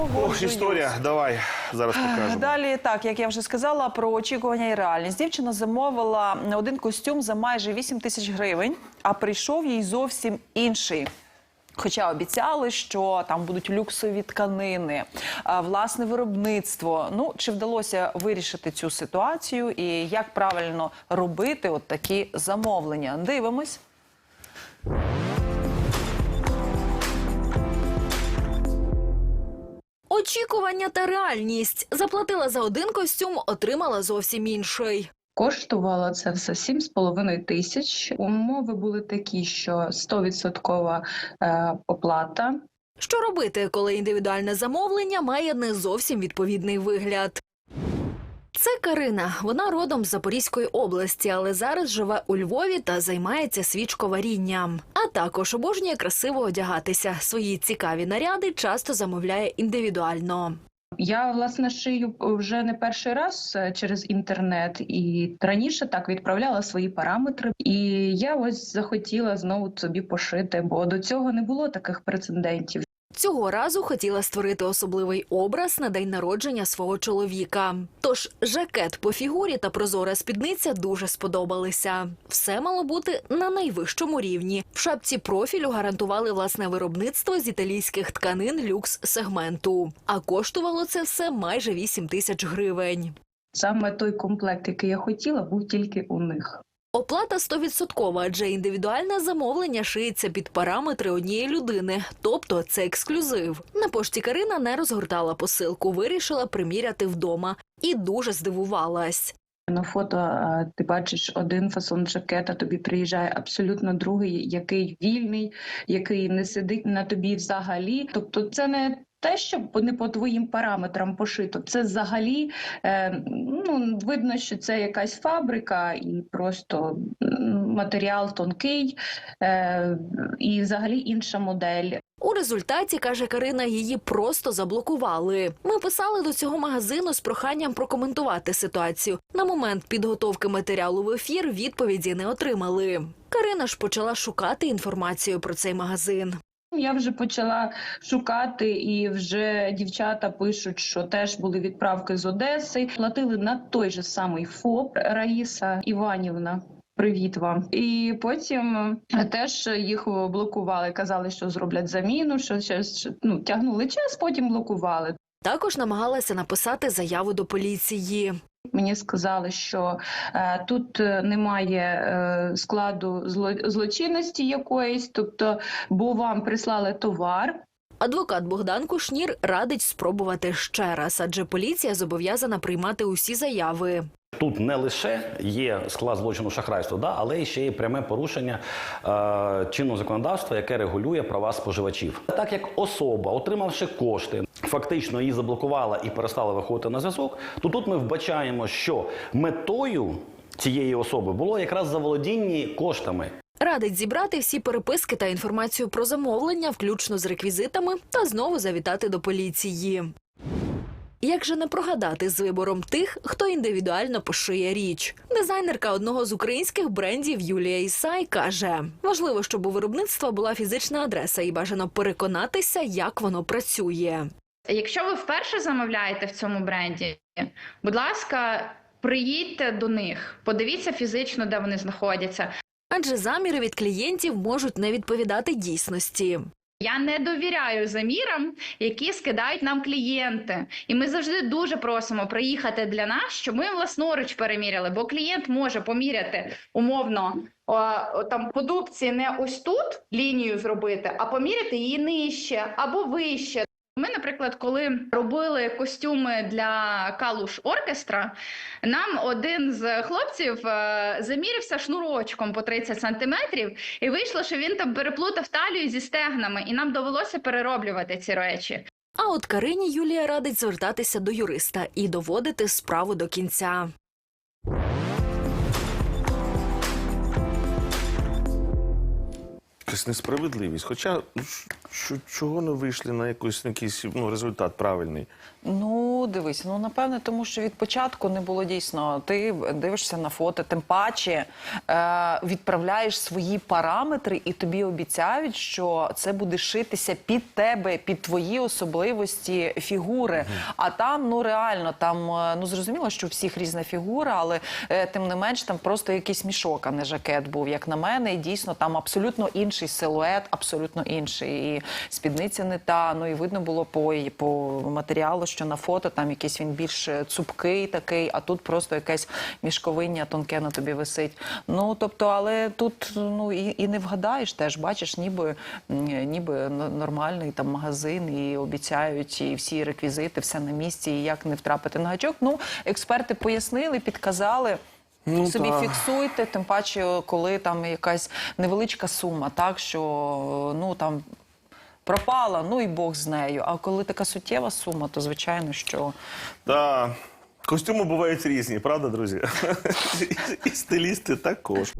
Ох, історія, давай зараз покажемо. Далі, так як я вже сказала про очікування і реальність. Дівчина замовила один костюм за майже 8 тисяч гривень, а прийшов їй зовсім інший. Хоча обіцяли, що там будуть люксові тканини, власне виробництво. Ну чи вдалося вирішити цю ситуацію і як правильно робити от такі замовлення? Дивимось. Очікування та реальність. Заплатила за один костюм, отримала зовсім інший. Коштувало це все 7,5 тисяч. Умови були такі, що 100% е, оплата. Що робити, коли індивідуальне замовлення має не зовсім відповідний вигляд? Це Карина. Вона родом з Запорізької області, але зараз живе у Львові та займається свічковарінням. А також обожнює красиво одягатися. Свої цікаві наряди часто замовляє індивідуально. Я власне шию вже не перший раз е, через інтернет, і раніше так відправляла свої параметри. І я ось захотіла знову собі пошити, бо до цього не було таких прецедентів. Цього разу хотіла створити особливий образ на день народження свого чоловіка. Тож жакет по фігурі та прозора спідниця дуже сподобалися. Все мало бути на найвищому рівні. В шапці профілю гарантували власне виробництво з італійських тканин люкс сегменту. А коштувало це все майже 8 тисяч гривень. Саме той комплект, який я хотіла, був тільки у них. Оплата 100%, адже індивідуальне замовлення шиється під параметри однієї людини, тобто це ексклюзив. На пошті Карина не розгортала посилку, вирішила приміряти вдома і дуже здивувалась. На фото е, ти бачиш один фасон жакета, тобі приїжджає абсолютно другий, який вільний, який не сидить на тобі взагалі. Тобто, це не те, що не по твоїм параметрам пошито. Це взагалі е, ну видно, що це якась фабрика, і просто матеріал тонкий, е, і взагалі інша модель. У результаті, каже Карина, її просто заблокували. Ми писали до цього магазину з проханням прокоментувати ситуацію. На момент підготовки матеріалу в ефір відповіді не отримали. Карина ж почала шукати інформацію про цей магазин. Я вже почала шукати, і вже дівчата пишуть, що теж були відправки з Одеси. Платили на той же самий ФОП Раїса Іванівна. Привіт вам. І потім е, теж їх блокували. Казали, що зроблять заміну, що ще ну, тягнули час, потім блокували. Також намагалася написати заяву до поліції. Мені сказали, що е, тут е, немає е, складу зло, злочинності якоїсь, тобто, бо вам прислали товар, Адвокат Богдан Кушнір радить спробувати ще раз, адже поліція зобов'язана приймати усі заяви. Тут не лише є склад злочину шахрайства, да, але ще є пряме порушення е, чинного законодавства, яке регулює права споживачів. Так як особа, отримавши кошти, фактично її заблокувала і перестала виходити на зв'язок, то тут ми вбачаємо, що метою цієї особи було якраз заволодіння коштами. Радить зібрати всі переписки та інформацію про замовлення, включно з реквізитами, та знову завітати до поліції. Як же не прогадати з вибором тих, хто індивідуально пошиє річ? Дизайнерка одного з українських брендів Юлія Ісай каже: важливо, щоб у виробництва була фізична адреса і бажано переконатися, як воно працює. Якщо ви вперше замовляєте в цьому бренді, будь ласка, приїдьте до них, подивіться фізично, де вони знаходяться. Адже заміри від клієнтів можуть не відповідати дійсності. Я не довіряю замірам, які скидають нам клієнти. І ми завжди дуже просимо приїхати для нас, щоб ми власноруч переміряли, бо клієнт може поміряти умовно о, о, там продукції не ось тут лінію зробити, а поміряти її нижче або вище. Ми, наприклад, коли робили костюми для калуш оркестра, нам один з хлопців е, замірився шнурочком по 30 сантиметрів, і вийшло, що він там переплутав талію зі стегнами, і нам довелося перероблювати ці речі. А от Карині Юлія радить звертатися до юриста і доводити справу до кінця. Якась несправедливість. Хоча ну, Чого не вийшли на якийсь, на якийсь ну, результат правильний? Ну, дивись, ну напевне, тому що від початку не було дійсно. Ти дивишся на фото, тим паче е, відправляєш свої параметри, і тобі обіцяють, що це буде шитися під тебе, під твої особливості фігури. А там, ну реально, там е, ну зрозуміло, що у всіх різна фігура, але е, тим не менш там просто якийсь мішок, а не жакет був, як на мене. І дійсно там абсолютно інший силует, абсолютно інший. І спідниця не та. Ну і видно було по, по матеріалу, що на фото там якийсь він більш цупкий такий, а тут просто якесь мішковиння тонке на тобі висить. Ну тобто, але тут ну і, і не вгадаєш теж, бачиш, ніби ніби нормальний там магазин, і обіцяють і всі реквізити, все на місці, і як не втрапити на гачок. Ну, експерти пояснили, підказали. Ну, Собі та. фіксуйте, тим паче, коли там якась невеличка сума, так що ну там пропала, ну і Бог з нею. А коли така суттєва сума, то звичайно, що да. костюми бувають різні, правда, друзі? І стилісти також.